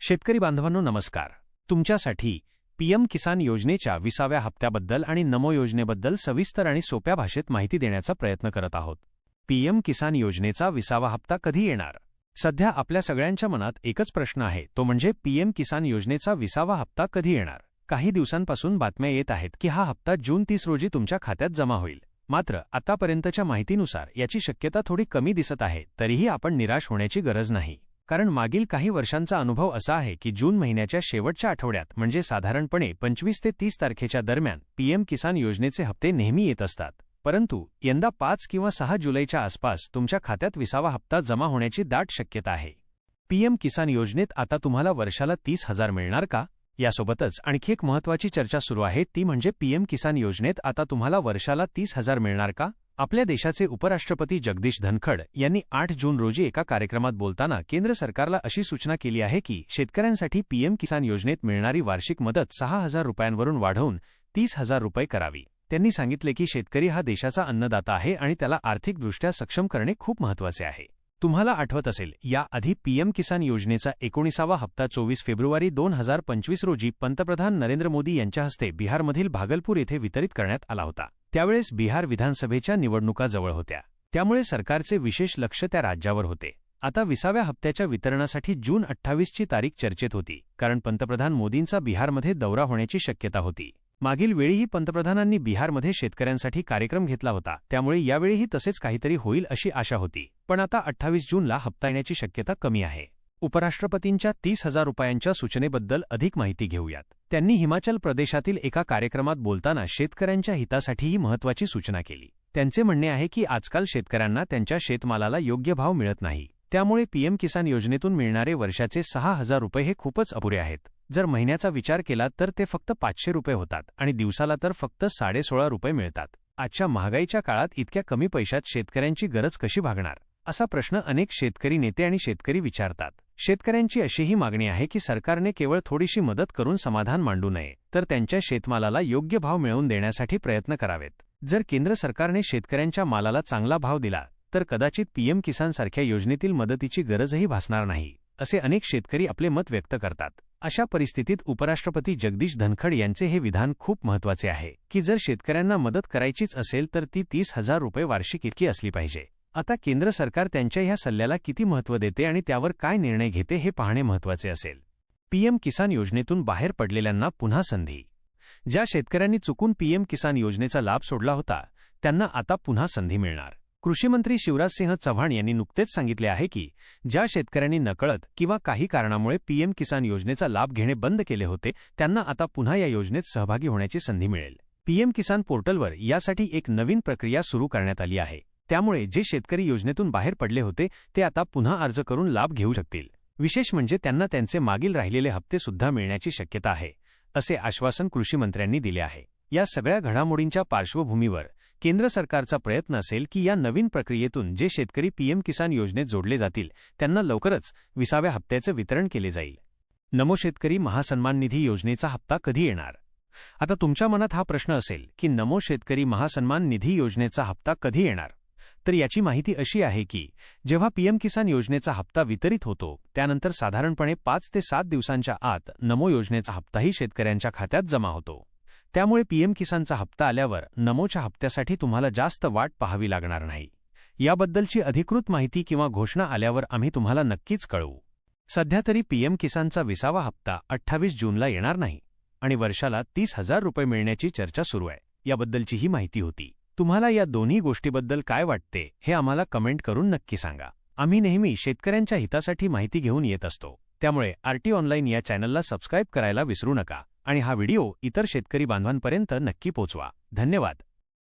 शेतकरी बांधवांनो नमस्कार. तुमच्यासाठी पीएम किसान योजनेच्या विसाव्या हप्त्याबद्दल आणि नमो योजनेबद्दल सविस्तर आणि सोप्या भाषेत माहिती देण्याचा प्रयत्न करत आहोत. पीएम किसान योजनेचा विसावा हप्ता कधी येणार? सध्या आपल्या सगळ्यांच्या मनात एकच प्रश्न आहे तो म्हणजे पीएम किसान योजनेचा विसावा हप्ता कधी येणार? काही दिवसांपासून बातम्या येत आहेत की हा हप्ता जून तीस रोजी तुमच्या खात्यात जमा होईल. मात्र आतापर्यंतच्या माहितीनुसार याची शक्यता थोडी कमी दिसत आहे तरीही आपण निराश होण्याची गरज नाही. कारण मागील काही वर्षांचा अनुभव असा आहे की जून महिन्याच्या शेवटच्या आठवड्यात म्हणजे साधारणपणे पंचवीस ते तीस तारखेच्या दरम्यान पीएम किसान योजनेचे हप्ते नेहमी येत असतात. परंतु यंदा पाच किंवा सहा जुलैच्या आसपास तुमच्या खात्यात विसावा हप्ता जमा होण्याची दाट शक्यता आहे. पीएम किसान योजनेत आता तुम्हाला वर्षाला तीस हजार मिळणार का? यासोबतच आणखी एक महत्वाची चर्चा सुरू आहे ती म्हणजे पीएम किसान योजनेत आता तुम्हाला वर्षाला तीस हजार मिळणार का? आपल्या देशाचे उपराष्ट्रपती जगदीश धनखड यांनी आठ जून रोजी एका कार्यक्रमात बोलताना केंद्र सरकारला अशी सूचना केली आहे की शेतकऱ्यांसाठी पीएम किसान योजनेत मिळणारी वार्षिक मदत सहा हजार रुपयांवरून वाढवून तीस हजार रुपये करावी. त्यांनी सांगितले की शेतकरी हा देशाचा अन्नदाता आहे आणि त्याला आर्थिकदृष्ट्या सक्षम करणे खूप महत्त्वाचे आहे. तुम्हाला आठवत असेल याआधी पीएम किसान योजनेचा एकोणीसावा हप्ता चोवीस फेब्रुवारी दोन हजार पंचवीस रोजी पंतप्रधान नरेंद्र मोदी यांच्या हस्ते बिहारमधील भागलपूर येथे वितरित करण्यात आला होता. त्यावेळेस बिहार विधानसभेच्या निवडणुका जवळ होत्या. त्यामुळे सरकारचे विशेष लक्ष त्या राज्यावर होते. आता विसाव्या हप्त्याच्या वितरणासाठी जून अठ्ठावीसची तारीख चर्चेत होती कारण पंतप्रधान मोदींचा बिहारमध्ये दौरा होण्याची शक्यता होती. मागील वेळीही पंतप्रधानांनी बिहारमध्ये शेतकऱ्यांसाठी कार्यक्रम घेतला होता त्यामुळे यावेळीही तसेच काहीतरी होईल अशी आशा होती. पण आता अठ्ठावीस जूनला हप्ता येण्याची शक्यता कमी आहे. उपराष्ट्रपतींच्या तीस हजार रुपयांच्या सूचनेबद्दल अधिक माहिती घेऊयात. त्यांनी हिमाचल प्रदेशातील एका कार्यक्रमात बोलताना शेतकऱ्यांच्या हितासाठीही महत्वाची सूचना केली. त्यांचे म्हणणे आहे की आजकाल शेतकऱ्यांना त्यांच्या शेतमालाला योग्य भाव मिळत नाही. त्यामुळे पीएम किसान योजनेतून मिळणारे वर्षाचे सहा हजार रुपये हे खूपच अपुरे आहेत. जर महिन्याचा विचार केला तर ते फक्त पाचशे रुपये होतात आणि दिवसाला तर फक्त साडेसोळा रुपये मिळतात. आजच्या महागाईच्या काळात इतक्या कमी पैशात शेतकऱ्यांची गरज कशी भागणार? असा प्रश्न अनेक शेतकरी नेते आणि शेतकरी विचारतात. शेतकऱ्यांची अशीही मागणी आहे की सरकारने केवळ थोडीशी मदत करून समाधान मांडू नये तर त्यांच्या शेतमालाला योग्य भाव मिळवून देण्यासाठी प्रयत्न करावेत. जर केंद्र सरकारने शेतकऱ्यांच्या मालाला चांगला भाव दिला तर कदाचित पीएम किसान सारख्या योजनेतील मदतीची गरजही भासणार नाही असे अनेक शेतकरी आपले मत व्यक्त करतात. अशा परिस्थितीत उपराष्ट्रपती जगदीश धनखड यांचे हे विधान खूप महत्त्वाचे आहे की जर शेतकऱ्यांना मदत करायचीच असेल तर ती तीस हजार रुपये वार्षिक इतकी असली पाहिजे. आता केंद्र सरकार त्यांच्या ह्या सल्ल्याला किती महत्त्व देते आणि त्यावर काय निर्णय घेते हे पाहणे महत्त्वाचे असेल. पीएम किसान योजनेतून बाहेर पडलेल्यांना पुन्हा संधी. ज्या शेतकऱ्यांनी चुकून पीएम किसान योजनेचा लाभ सोडला होता त्यांना आता पुन्हा संधी मिळणार. कृषीमंत्री शिवराजसिंह चव्हाण यांनी नुकतेच सांगितले आहे की ज्या शेतकऱ्यांनी नकळत किंवा काही कारणामुळे पीएम किसान योजनेचा लाभ घेणे बंद केले होते त्यांना आता पुन्हा या योजनेत सहभागी होण्याची संधी मिळेल. पीएम किसान पोर्टलवर यासाठी एक नवीन प्रक्रिया सुरू करण्यात आली आहे. त्यामुळे जे शेतकरी योजनेतून बाहेर पडले होते ते आता पुन्हा अर्ज करून लाभ घेऊ शकतील. विशेष म्हणजे त्यांना त्यांचे मागील राहिलेले हप्ते सुद्धा मिळण्याची शक्यता आहे असे आश्वासन कृषीमंत्र्यांनी दिले आहे. या सगळ्या घडामोडींच्या पार्श्वभूमीवर केंद्र सरकारचा प्रयत्न असेल की या नवीन प्रक्रियेतून जे शेतकरी पीएम किसान योजनेत जोडले जातील त्यांना लवकरच विसाव्या हप्त्याचं वितरण केले जाईल. नमो शेतकरी महासन्मान निधी योजनेचा हप्ता कधी येणार? आता तुमच्या मनात हा प्रश्न असेल की नमो शेतकरी महासन्मान निधी योजनेचा हप्ता कधी येणार? तर याची माहिती अशी आहे की जेव्हा पीएम किसान योजनेचा हप्ता वितरित होतो त्यानंतर साधारणपणे पाच ते सात दिवसांच्या आत नमो योजनेचा हप्ताही शेतकऱ्यांच्या खात्यात जमा होतो. त्यामुळे पीएम किसानचा हप्ता आल्यावर नमोच्या हप्त्यासाठी तुम्हाला जास्त वाट पाहावी लागणार नाही. याबद्दलची अधिकृत माहिती किंवा घोषणा आल्यावर आम्ही तुम्हाला नक्कीच कळवू. सध्या तरी पीएम किसानचा विसावा हप्ता अठ्ठावीस जूनला येणार नाही आणि वर्षाला तीस हजार रुपये मिळण्याची चर्चा सुरू आहे. याबद्दलची ही माहिती होती. तुम्हाला या दोन्ही गोष्टीबद्दल काय वाटते हे आम्हाला कमेंट करून नक्की सांगा. आम्ही नेहमी शेतकऱ्यांच्या हितासाठी माहिती घेऊन येत असतो. त्यामुळे आरटी ऑनलाईन या चॅनलला सबस्क्राईब करायला विसरू नका. आणि हा व्हिडिओ इतर शेतकरी बांधवांपर्यंत नक्की पोचवा. धन्यवाद.